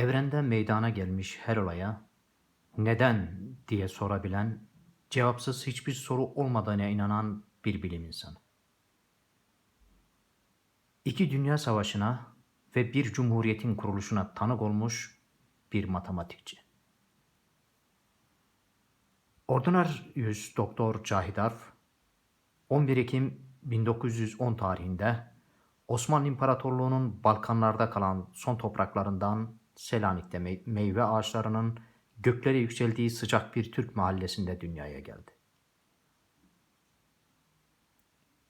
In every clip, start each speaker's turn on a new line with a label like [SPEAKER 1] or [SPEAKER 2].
[SPEAKER 1] Evrende meydana gelmiş her olaya neden diye sorabilen, cevapsız hiçbir soru olmadığına inanan bir bilim insanı. İki dünya savaşına ve bir cumhuriyetin kuruluşuna tanık olmuş bir matematikçi. Ordinar Yüz Doktor Cahit Arf, 11 Ekim 1910 tarihinde Osmanlı İmparatorluğu'nun Balkanlarda kalan son topraklarından Selanik'te me- meyve ağaçlarının göklere yükseldiği sıcak bir Türk mahallesinde dünyaya geldi.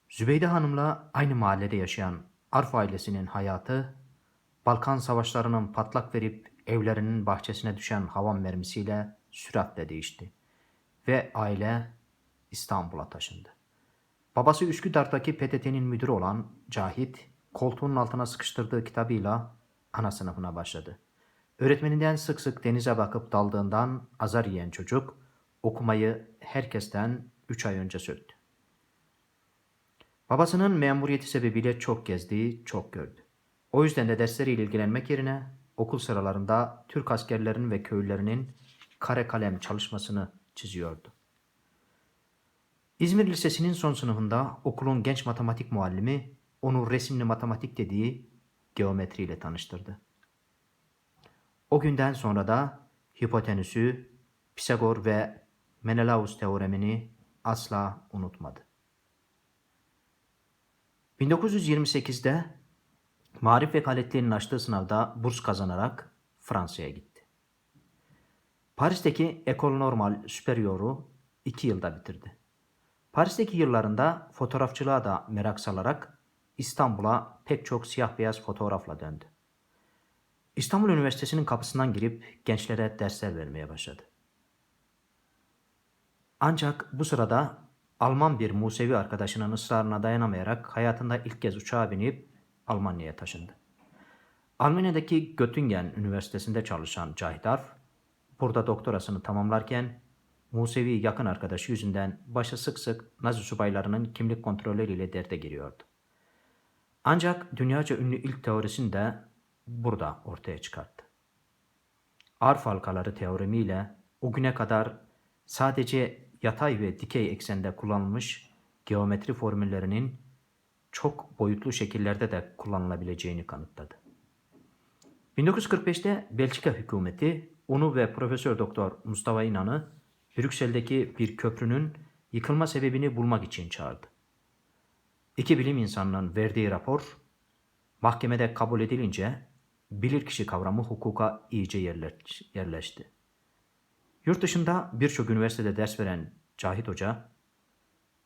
[SPEAKER 1] Zübeyde Hanım'la aynı mahallede yaşayan Arf ailesinin hayatı, Balkan savaşlarının patlak verip evlerinin bahçesine düşen havan mermisiyle süratle değişti ve aile İstanbul'a taşındı. Babası Üsküdar'daki PTT'nin müdürü olan Cahit, koltuğunun altına sıkıştırdığı kitabıyla ana sınıfına başladı. Öğretmeninden sık sık denize bakıp daldığından azar yiyen çocuk, okumayı herkesten 3 ay önce söktü. Babasının memuriyeti sebebiyle çok gezdi, çok gördü. O yüzden de dersleriyle ilgilenmek yerine okul sıralarında Türk askerlerinin ve köylülerinin kare kalem çalışmasını çiziyordu. İzmir Lisesi'nin son sınıfında okulun genç matematik muallimi onu resimli matematik dediği geometriyle tanıştırdı. O günden sonra da hipotenüsü, Pisagor ve Menelaus teoremini asla unutmadı. 1928'de Marif Vekaletliğinin açtığı sınavda burs kazanarak Fransa'ya gitti. Paris'teki École Normale Supérieur'u iki yılda bitirdi. Paris'teki yıllarında fotoğrafçılığa da merak salarak İstanbul'a pek çok siyah beyaz fotoğrafla döndü. İstanbul Üniversitesi'nin kapısından girip gençlere dersler vermeye başladı. Ancak bu sırada Alman bir Musevi arkadaşının ısrarına dayanamayarak hayatında ilk kez uçağa binip Almanya'ya taşındı. Almanya'daki Göttingen Üniversitesi'nde çalışan Cahit Arf, burada doktorasını tamamlarken Musevi yakın arkadaşı yüzünden başı sık sık Nazi subaylarının kimlik kontrolleriyle derde giriyordu. Ancak dünyaca ünlü ilk teorisini de burada ortaya çıkarttı. Arf halkaları teoremiyle o güne kadar sadece yatay ve dikey eksende kullanılmış geometri formüllerinin çok boyutlu şekillerde de kullanılabileceğini kanıtladı. 1945'te Belçika hükümeti onu ve Profesör Doktor Mustafa İnan'ı Brüksel'deki bir köprünün yıkılma sebebini bulmak için çağırdı. İki bilim insanının verdiği rapor mahkemede kabul edilince bilirkişi kavramı hukuka iyice yerleşti. Yurt dışında birçok üniversitede ders veren Cahit Hoca,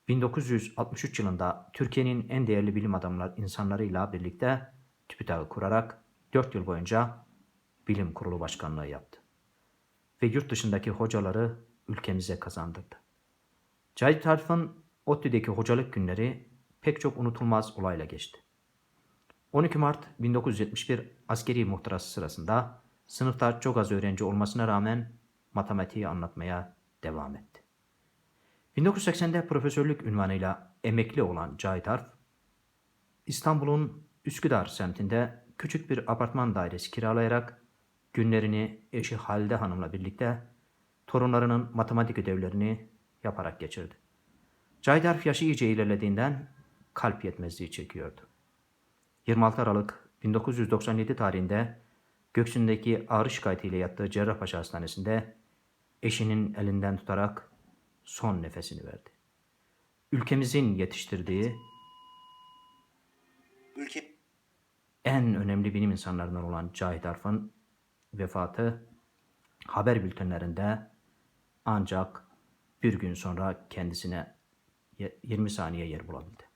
[SPEAKER 1] 1963 yılında Türkiye'nin en değerli bilim adamlar insanlarıyla birlikte TÜBİTAK'ı kurarak 4 yıl boyunca bilim kurulu başkanlığı yaptı. Ve yurt dışındaki hocaları ülkemize kazandırdı. Cahit Arif'in ODTÜ'deki hocalık günleri pek çok unutulmaz olayla geçti. 12 Mart 1971 askeri muhtırası sırasında sınıfta çok az öğrenci olmasına rağmen matematiği anlatmaya devam etti. 1980'de profesörlük ünvanıyla emekli olan Cahit Arf, İstanbul'un Üsküdar semtinde küçük bir apartman dairesi kiralayarak günlerini eşi Halide Hanım'la birlikte torunlarının matematik ödevlerini yaparak geçirdi. Cahit Arf yaşı iyice ilerlediğinden kalp yetmezliği çekiyordu. 26 Aralık 1997 tarihinde göğsündeki ağrı şikayetiyle yattığı Cerrahpaşa Hastanesi'nde eşinin elinden tutarak son nefesini verdi. Ülkemizin yetiştirdiği
[SPEAKER 2] Ülke
[SPEAKER 1] en önemli bilim insanlarından olan Cahit Arf'ın vefatı haber bültenlerinde ancak bir gün sonra kendisine 20 saniye yer bulabildi.